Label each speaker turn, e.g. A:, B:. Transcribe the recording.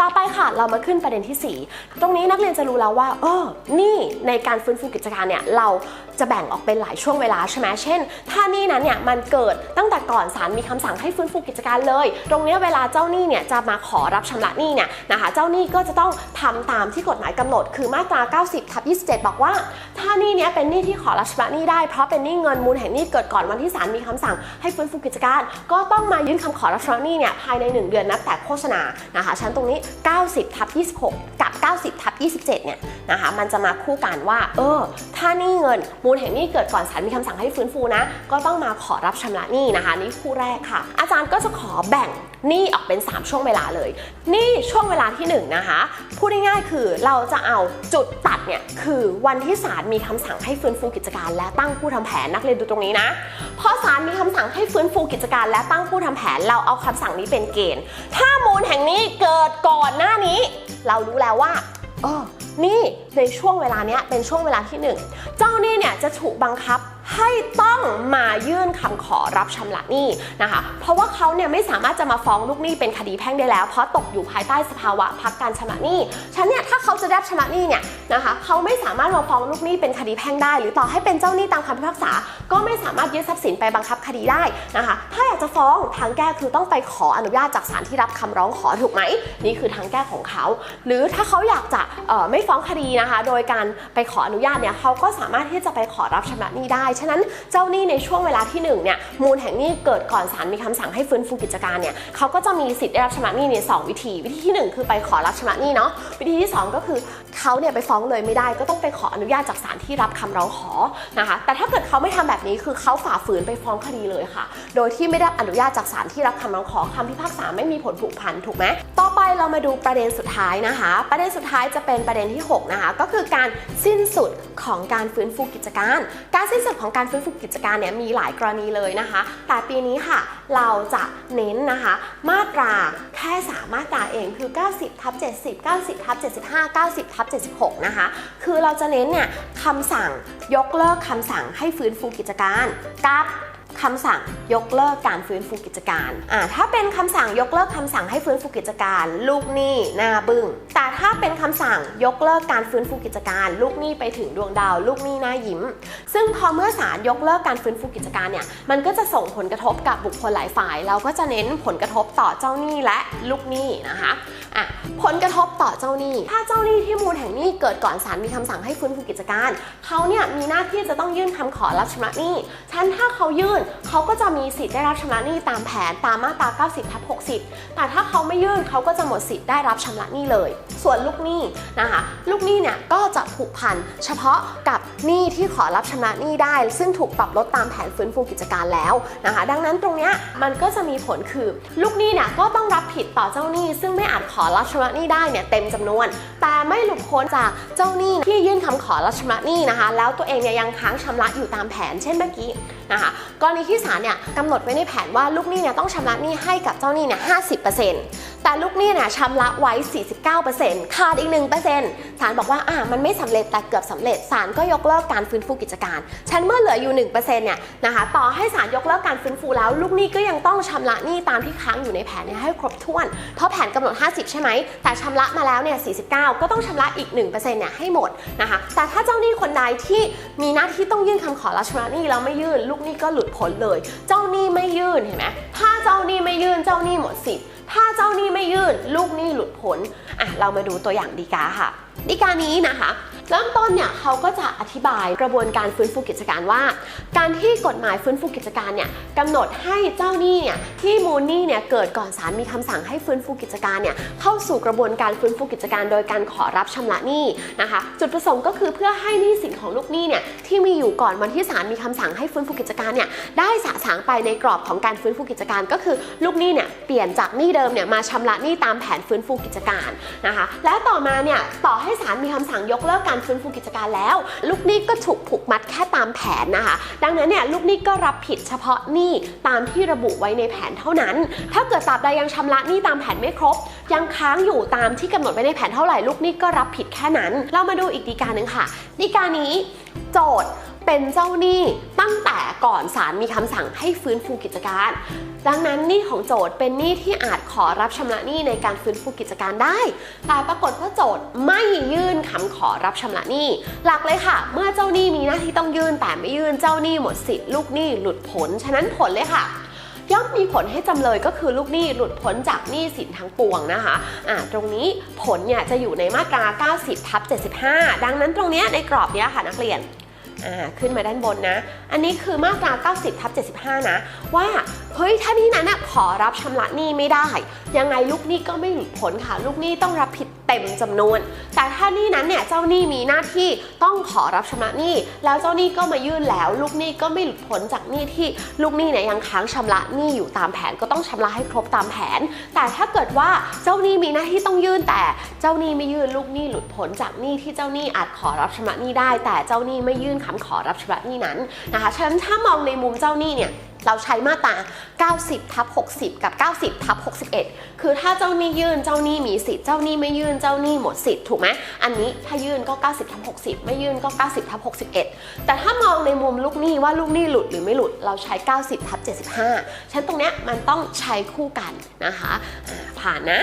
A: ต่อไปค่ะเรามาขึ้นประเด็นที่ 4 ตรงนี้นักเรียนจะรู้แล้วว่าเออนี่ในการฟื้นฟูกิจการเนี่ยเรา จะแบ่งออกเป็นหลายช่วงเวลาใช่ไหมเช่น ถ้านี่นั้นเนี่ยมันเกิดตั้งแต่ก่อนศาลมีคำสั่งให้ฟื้นฟูกิจการเลย ตรงนี้เวลาเจ้าหนี้เนี่ยจะมาขอรับชำระหนี้เนี่ยนะคะเจ้าหนี้ก็จะต้องทำตามที่กฎหมายกำหนด คือมาตรา 90ทับ27 บอกว่า ถ้าหนี้เนี้ยเป็นหนี้ที่ขอรับชำระหนี้ได้เพราะเป็นหนี้เงินมูลแห่งหนี้เกิดก่อนวันที่ศาลมีคำสั่งให้ฟื้นฟูกิจการ ก็ต้องมายื่นคำขอรับชำระหนี้เนี่ยภายใน 1 เดือนนับแต่โฆษณานะคะชั้นตรงนี้ 90ทับ26 กับ 90ทับ27เนี่ยนะคะมันจะมาคู่กันว่าเออถ้าหนี้เงินมููลแห่งนี้เกิดก่อนศาลมีคำสั่งให้ฟื้นฟูนะ ก็ต้องมาขอรับชำระหนี้นะคะนี่คู่แรกค่ะ อาจารย์ก็จะขอแบ่งหนี้ออกเป็น 3 ช่วงเวลาเลยหนี่ช่วงเวลาที่1นะคะพูดง่ายๆคือเราจะเอาจุดตัดเนี่ยคือวันที่ศาลมีคำสั่งให้ฟื้นฟูกิจการ และตั้งผู้ทำแผนนักเรียนดูตรงนี้นะพอศาลมีคำสั่งให้ฟื้นฟูกิจการ และตั้งผู้ทำแผนเราเอาคำสั่งนี้เป็นเกณฑ์ ถ้ามูลแห่งนี้เกิดก่อนหน้านี้ เรารู้แล้วว่าเออ นี่ในช่วงเวลาเนี้ยเป็นช่วงเวลาที่หนึ่งเจ้าหนี้เนี่ยจะถูกบังคับ ให้ต้องมายื่นคำขอรับชำระหนี้นะคะ เพราะว่าเขาเนี่ยไม่สามารถจะมาฟ้องลูกหนี้เป็นคดีแพ่งได้แล้ว เพราะตกอยู่ภายใต้สภาวะพักการชำระหนี้ฉะนันเนี่ยถ้าเขาจะได้ชำระหนี้เนี่ยนะคะเขาไม่สามารถมาฟ้องลูกหนี้เป็นคดีแพ่งได้ หรือต่อให้เป็นเจ้าหนี้ตามคำพิพากษา ก็ไม่สามารถยึดทรัพย์สินไปบังคับคดีได้นะคะ ถ้าอยากจะฟ้องทางแก้คือต้องไปขออนุญาตจากศาลที่รับคำร้องขอถูกไหมนี่คือทางแก้ของเขา หรือถ้าเขาอยากจะไม่ฟ้องคดีนะคะ โดยการไปขออนุญาตเนี่ยเขาก็สามารถที่จะไปขอรับชำระหนี้ได้ฉะนั้นเจ้าหนี้ในช่วงเวลาที่หนึ่งเนี่ยมูลแห่งหนี้เกิดก่อนศาลมีคำสั่งให้ฟื้นฟูกิจการเนี่ยเขาก็จะมีสิทธิ์ได้รับชำระหนี้ในสองวิธี วิธีที่หนึ่งคือไปขอรับชำระหนี้เนาะวิธีที่สองก็คือเขาเนี่ยไปฟ้องเลยไม่ได้ ก็ต้องไปขออนุญาตจากศาลที่รับคำร้องขอนะคะแต่ถ้าเกิดเขาไม่ทำแบบนี้คือเขาฝ่าฝืนไปฟ้องคดีเลยค่ะ โดยที่ไม่ได้รับอนุญาตจากศาลที่รับคำร้องขอคำพิพากษาไม่มีผลผูกพันถูกไหมต่อไป เรามาดูประเด็นสุดท้ายนะคะ ประเด็นสุดท้ายจะเป็นประเด็นที่หกนะคะ ก็คือการสิ้นสุดของการฟื้นฟูกิจการ การสิ้นสุดของการฟื้นฟูกิจการเนี่ยมีหลายกรณีเลยนะคะ แต่ปีนี้ค่ะเราจะเน้นนะคะ มาตราแค่สามมาตราเองคือ 90ทับ70 90ทับ75 90ทับ76 นะคะ คือเราจะเน้นเนี่ยคำสั่งยกเลิกคำสั่งให้ฟื้นฟูกิจการกับ คำสั่งยกเลิกการฟื้นฟูกิจการอ่าถ้าเป็นคำสั่งยกเลิกคำสั่งให้ฟื้นฟูกิจการ ลูกหนี้หน้าบึ้ง แต่ถ้าเป็นคำสั่งยกเลิกการฟื้นฟูกิจการ ลูกหนี้ไปถึงดวงดาว ลูกหนี้หน้ายิ้ม ซึ่งพอเมื่อศาลยกเลิกการฟื้นฟูกิจการเนี่ยมันก็จะส่งผลกระทบกับบุคคลหลายฝ่าย เราก็จะเน้นผลกระทบต่อเจ้าหนี้และลูกหนี้นะคะอะผลกระทบต่อเจ้าหนี้ ถ้าเจ้าหนี้ที่มูลแห่งหนี้เกิดก่อนศาลมีคำสั่งให้ฟื้นฟูกิจการ เขาเนี่ยมีหน้าที่จะต้องยื่นคำขอรับชำระหนี้ฉันถ้าเขายื่นเขาก็จะมีสิทธิ์ได้รับชำระหนี้ตามแผนตามมาตรา 90ทับ60 แต่ถ้าเขาไม่ยื่นเขาก็จะหมดสิทธิ์ได้รับชำระหนี้เลย ส่วนลูกหนี้นะคะลูกหนี้เนี่ยก็จะผูกพันเฉพาะกับหนี้ที่ขอรับชำระหนี้ได้ ซึ่งถูกปรับลดตามแผนฟื้นฟูกิจการแล้วนะคะดังนั้นตรงเนี้ยมันก็จะมีผลคือ ลูกหนี้เนี่ยก็ต้องรับผิดต่อเจ้าหนี้ ซึ่งไม่อาจขอรับชำระหนี้ได้เนี่ยเต็มจำนวน แต่ไม่หลุดพ้นจากเจ้าหนี้ที่ยื่นคำขอรับชำระหนี้นะคะ แล้วตัวเองเนี่ยยังค้างชำระอยู่ตามแผนเช่นเมื่อกี้นะคะกรณีที่ศาลเนี่ยกำหนดไว้ในแผนว่าลูกหนี้เนี่ยต้องชำระหนี้ให้กับเจ้าหนี้เนี่ย50%แต่ลูกหนี้เนี่ยชำระไว้ 49%ขาดอีก 1%ศาลบอกว่าอ่ามันไม่สำเร็จแต่เกือบสำเร็จศาลก็ยกเลิกการฟื้นฟูกิจการ ฉันเมื่อเหลืออยู่ 1%เนี่ยนะคะต่อให้ศาลยกเลิกการฟื้นฟูแล้ว ลูกหนี้ก็ยังต้องชำระหนี้ตามที่ค้างอยู่ในแผนเนี่ยให้ครบถ้วน เพราะแผนกำหนด 50 ใช่ไหม แต่ชำระมาแล้วเนี่ย 49 ก็ต้องชำระอีก 1%เนี่ยให้หมดนะคะ แต่ถ้าเจ้าหนี้คนใดที่มีหน้าที่ต้องยื่นคำขอรับชำระหนี้แล้วไม่ยื่น ลูกหนี้ก็หลุดผลเลย เจ้าหนี้ไม่ยื่นเห็นไหมถ้าเจ้าหนี้ไม่ยื่นเจ้าหนี้หมดสิทธิ์ถ้าเจ้าหนี้ไม่ยื่น ลูกหนี้หลุดผล อะเรามาดูตัวอย่างดีกาค่ะดีกานี้นะคะเริ่มต้นเนี่ยเขาก็จะอธิบายกระบวนการฟื้นฟูกิจการว่า การที่กฎหมายฟื้นฟูกิจการเนี่ยกำหนดให้เจ้าหนี้เนี่ยที่มูลหนี้เนี่ยเกิดก่อนศาลมีคำสั่งให้ฟื้นฟูกิจการเนี่ยเข้าสู่กระบวนการฟื้นฟูกิจการ โดยการขอรับชำระหนี้นะคะ จุดประสงค์ก็คือเพื่อให้หนี้สินของลูกหนี้เนี่ยที่มีอยู่ก่อนวันที่ศาลมีคำสั่งให้ฟื้นฟูกิจการเนี่ยได้สะสางไปในกรอบของการฟื้นฟูกิจการ ก็คือลูกหนี้เนี่ยเปลี่ยนจากหนี้เดิมเนี่ยมาชำระหนี้ตามแผนฟื้นฟูกิจการนะคะ และต่อมาเนี่ยต่อให้ศาลมีคำสั่งยกเลิกการฟื้นฟูกิจการแล้ว ลูกหนี้ก็ถูกผูกมัดแค่ตามแผนนะคะ ดังนั้นเนี่ยลูกหนี้ก็รับผิดเฉพาะหนี้ตามที่ระบุไว้ในแผนเท่านั้น ถ้าเกิดตราบใดยังชำระหนี้ตามแผนไม่ครบ ยังค้างอยู่ตามที่กำหนดไว้ในแผนเท่าไหร่ลูกหนี้ก็รับผิดแค่นั้น เรามาดูอีกดีกาหนึ่งค่ะ ดีกานี้โจทย์ เป็นเจ้าหนี้ตั้งแต่ก่อนศาลมีคำสั่งให้ฟื้นฟูกิจการ ดังนั้นหนี้ของโจทย์เป็นหนี้ที่อาจขอรับชำระหนี้ในการฟื้นฟูกิจการได้ แต่ปรากฏว่าโจทย์ไม่ยื่นคำขอรับชำระหนี้ หลักเลยค่ะ เมื่อเจ้าหนี้มีหน้าที่ต้องยื่นแต่ไม่ยื่นเจ้าหนี้หมดสิทธิ์ลูกหนี้หลุดผล ฉะนั้นผลเลยค่ะย่อมมีผลให้จำเลยก็คือลูกหนี้หลุดพ้นจากหนี้สินทั้งปวงนะคะอ่าตรงนี้ผลเนี่ยจะอยู่ในมาตรา 90ทับ75 ดังนั้นตรงเนี้ยในกรอบเนี้ยค่ะนักเรียน ขึ้นมาด้านบนนะ อันนี้คือมาตรา 90ทับ75 นะ ว่า เฮ้ยถ้านี้นั้นน่ะขอรับชำระหนี้ไม่ได้ ยังไงลูกหนี้ก็ไม่หลุดพ้นค่ะ ลูกหนี้ต้องรับผิดเต็มจำนวน แต่ถ้านี้นั้นเนี่ยเจ้าหนี้มีหน้าที่ต้องขอรับชำระหนี้ แล้วเจ้าหนี้ก็มายื่นแล้ว ลูกหนี้ก็ไม่หลุดพ้นจากหนี้ที่ลูกหนี้เนี่ยยังค้างชำระหนี้อยู่ตามแผนก็ต้องชำระให้ครบตามแผน แต่ถ้าเกิดว่าเจ้าหนี้มีหน้าที่ต้องยื่นแต่เจ้าหนี้ไม่ยื่นลูกหนี้หลุดพ้นจากหนี้ที่เจ้าหนี้อาจขอรับชำระหนี้ได้ แต่เจ้าหนี้ไม่ยื่นคำขอรับชำระหนี้นั้นนะคะฉะนั้นถ้ามองในมุมเจ้าหนี้เนี่ย เราใช้มาตรา 90ทับ60 กับ 90ทับ61 คือถ้าเจ้าหนี้ยื่นเจ้าหนี้มีสิทธิ์เจ้าหนี้ไม่ยื่นเจ้าหนี้หมดสิทธิ์ถูกไหมอันนี้ถ้ายื่นก็ 90ทับ60 ไม่ยื่นก็ 90ทับ61 แต่ถ้ามองในมุมลูกหนี้ว่าลูกหนี้หลุดหรือไม่หลุดเราใช้ 90ทับ75ฉันตรงเนี้ยมันต้องใช้คู่กันนะคะผ่านนะ